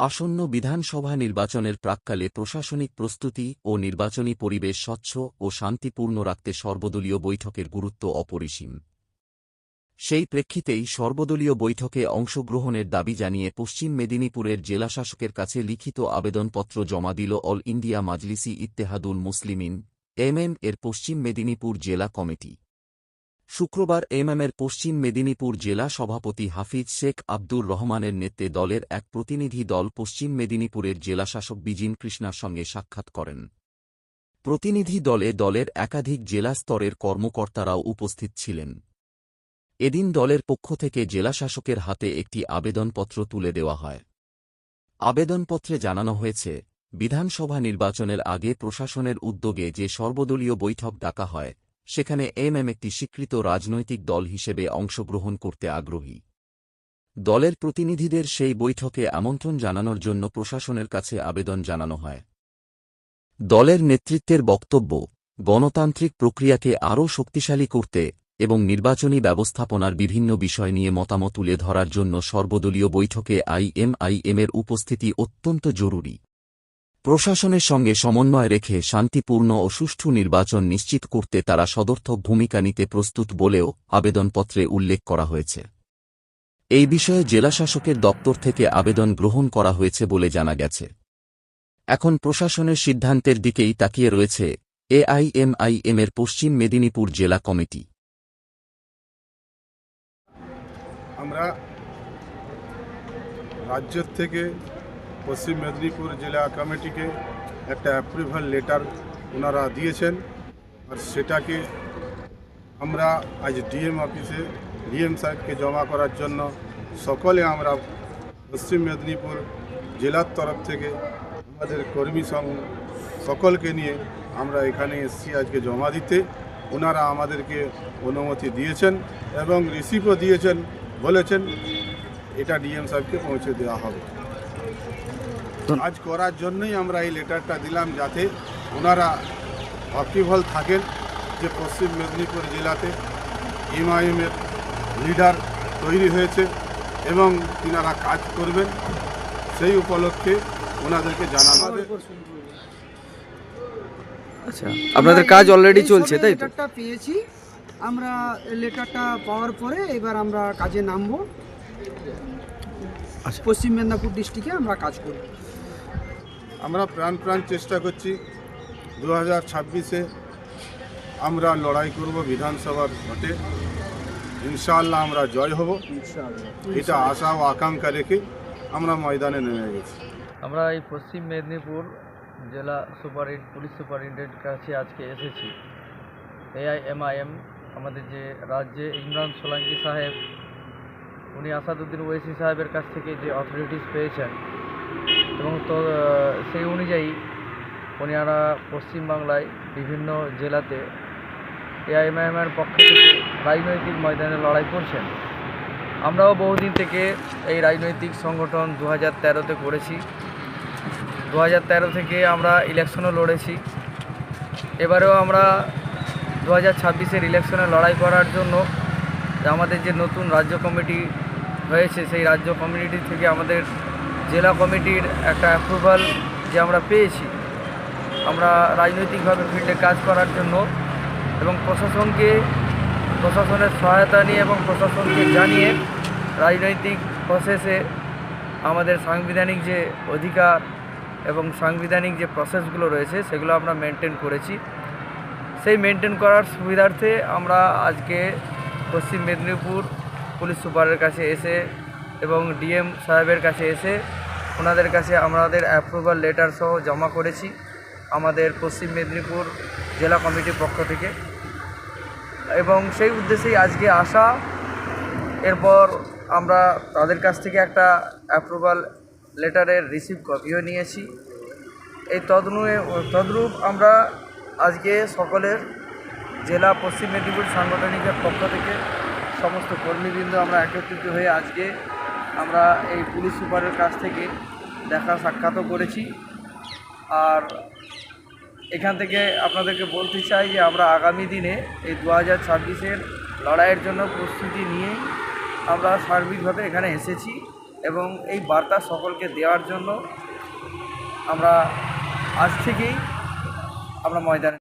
আসন্ন বিধানসভা নির্বাচনের প্রাক্কালে প্রশাসনিক প্রস্তুতি ও নির্বাচনী পরিবেশ স্বচ্ছ ও শান্তিপূর্ণ রাখতে সর্বদলীয় বৈঠকের গুরুত্ব অপরিসীম। সেই প্রেক্ষিতেই সর্বদলীয় বৈঠকে অংশগ্রহণের দাবি জানিয়ে পশ্চিম মেদিনীপুরের জেলাশাসকের কাছে লিখিত আবেদনপত্র জমা দিল all India Majlis Ittehadul Muslimeen MM এর পশ্চিম মেদিনীপুর জেলা কমিটি। শুক্রবার এমএমের পশ্চিম মেদিনীপুর জেলা সভাপতি হাফিজ শেখ আব্দুর রহমানের নেতৃত্বে দলের এক প্রতিনিধি দল পশ্চিম মেদিনীপুরের জেলাশাসক বিজিন কৃষ্ণার সঙ্গে সাক্ষাৎ করেন। প্রতিনিধি দলে দলের একাধিক জেলা স্তরের কর্মকর্তারাও উপস্থিত ছিলেন। এদিন দলের পক্ষ থেকে জেলাশাসকের হাতে একটি আবেদনপত্র তুলে দেওয়া হয়। আবেদনপত্রে জানানো হয়েছে, বিধানসভা নির্বাচনের আগে প্রশাসনের উদ্যোগে যে সর্বদলীয় বৈঠক ডাকা হয় সেখানে এমএম একটি স্বীকৃত রাজনৈতিক দল হিসেবে অংশগ্রহণ করতে আগ্রহী। দলের প্রতিনিধিদের সেই বৈঠকে আমন্ত্রণ জানানোর জন্য প্রশাসনের কাছে আবেদন জানানো হয়। দলের নেতৃত্বের বক্তব্য, গণতান্ত্রিক প্রক্রিয়াকে আরও শক্তিশালী করতে এবং নির্বাচনী ব্যবস্থাপনার বিভিন্ন বিষয় নিয়ে মতামত তুলে ধরার জন্য সর্বদলীয় বৈঠকে আইএমআইএমের উপস্থিতি অত্যন্ত জরুরি। প্রশাসনের সঙ্গে সমন্বয় রেখে শান্তিপূর্ণ ও সুষ্ঠু নির্বাচন নিশ্চিত করতে তারা সদর্থক ভূমিকা নিতে প্রস্তুত বলেও আবেদনপত্রে উল্লেখ করা হয়েছে। এই বিষয়ে জেলাশাসকের দপ্তর থেকে আবেদন গ্রহণ করা হয়েছে বলে জানা গেছে। এখন প্রশাসনের সিদ্ধান্তের দিকেই তাকিয়ে রয়েছে এআইএমআইএম এর পশ্চিম মেদিনীপুর জেলা কমিটি। আমরা রাজ্যের থেকে পশ্চিম মেদিনীপুর জেলা কমিটিকে একটা অ্যাপ্রুভাল লেটার ওনারা দিয়েছেন। আর সেটাকে আমরা আজ ডিএম অফিসে ডিএম সাহেবকে জমা করার জন্য সকলে আমরা পশ্চিম মেদিনীপুর জেলার তরফ থেকে আমাদের কর্মী সং সকলকে নিয়ে আমরা এখানে এসেছি আজকে জমা দিতে। ওনারা আমাদেরকে অনুমতি দিয়েছেন এবং রিসিভও দিয়েছেন, বলেছেন এটা ডিএম সাহেবকে পৌঁছে দেওয়া হবে। কাজ করার জন্যই আমরা এই লেটারটা দিলাম যাতে ওনারা অকিভল থাকেন যে পশ্চিম মেদিনীপুর জেলাতে এমআইএমের লিডার তৈরি হয়েছে এবং তিনারা কাজ করবেন সেই উপলক্ষে ওনাদেরকে জানানো আচ্ছা আপনাদের কাজ অলরেডি চলছে তাই তো পেয়েছি আমরা লেটারটা পাওয়ার পরে এবার আমরা কাজে নামবো। পশ্চিম মেদিনীপুর ডিস্ট্রিক্টে আমরা কাজ করি। আমরা প্রাণ প্রাণ চেষ্টা করছি। দু হাজার ছাব্বিশে আমরা লড়াই করব বিধানসভার ভোটে। ইনশাআল্লাহ আমরা জয় হব। এটা আশা ও আকাঙ্ক্ষা রেখে আমরা ময়দানে নেমে গেছি। আমরা এই পশ্চিম মেদিনীপুর জেলা সুপার পুলিশ সুপারিনটেন্ডেন্টের কাছে আজকে এসেছি। এআইএমআইএম আমাদের যে রাজ্যে ইমরান সোলাঙ্কি সাহেব উনি আসাদুদ্দিন ওয়েসি সাহেবের কাছ থেকে যে অথরিটিস পেয়েছেন, এবং তো সেই অনুযায়ী ওনারা পশ্চিমবাংলায় বিভিন্ন জেলাতে এআইএমআইএমের পক্ষ থেকে রাজনৈতিক ময়দানে লড়াই করছেন। আমরাও বহুদিন থেকে এই রাজনৈতিক সংগঠন দু হাজার তেরোতে করেছি। দু হাজার তেরো থেকে আমরা ইলেকশনও লড়েছি। এবারেও আমরা দু হাজার ছাব্বিশের ইলেকশনে লড়াই করার জন্য আমাদের যে নতুন রাজ্য কমিটি হয়েছে সেই রাজ্য কমিটি থেকে আমাদের জেলা কমিটির একটা অ্যাপ্রুভাল যে আমরা পেয়েছি। আমরা রাজনৈতিকভাবে ফিল্ডে কাজ করার জন্য এবং প্রশাসনকে, প্রশাসনের সহায়তা নিয়ে এবং প্রশাসনকে জানিয়ে রাজনৈতিক প্রসেসে আমাদের সাংবিধানিক যে অধিকার এবং সাংবিধানিক যে প্রসেসগুলো রয়েছে সেগুলো আমরা মেনটেন করেছি। সেই মেনটেন করার সুবিধার্থে আমরা আজকে পশ্চিম মেদিনীপুর পুলিশ সুপারের কাছে এসে এবং ডিএম সাহেবের কাছে এসে ওনাদের কাছে আমাদের অ্যাপ্রুভাল লেটার সহ জমা করেছি আমাদের পশ্চিম মেদিনীপুর জেলা কমিটির পক্ষ থেকে। এবং সেই উদ্দেশ্যেই আজকে আসা। এরপর আমরা তাদের কাছ থেকে একটা অ্যাপ্রুভাল লেটারের রিসিভ কপিও নিয়েছি। এই তদনু তদ্রূপ আমরা আজকে সকলের জেলা পশ্চিম মেদিনীপুর সাংগঠনিকের পক্ষ থেকে সমস্ত কর্মীবৃন্দ আমরা একত্রিত হয়ে আজকে আমরা এই পুলিশ সুপারের কাছ থেকে দেখা সাক্ষাৎও করেছি। আর এখান থেকে আপনাদেরকে বলতে চাই যে আমরা আগামী দিনে এই দু হাজার ছাব্বিশের লড়াইয়ের জন্য প্রস্তুতি নিয়ে আমরা সার্বিকভাবে এখানে এসেছি এবং এই বার্তা সকলকে দেওয়ার জন্য আমরা আজ থেকেই আমরা ময়দানে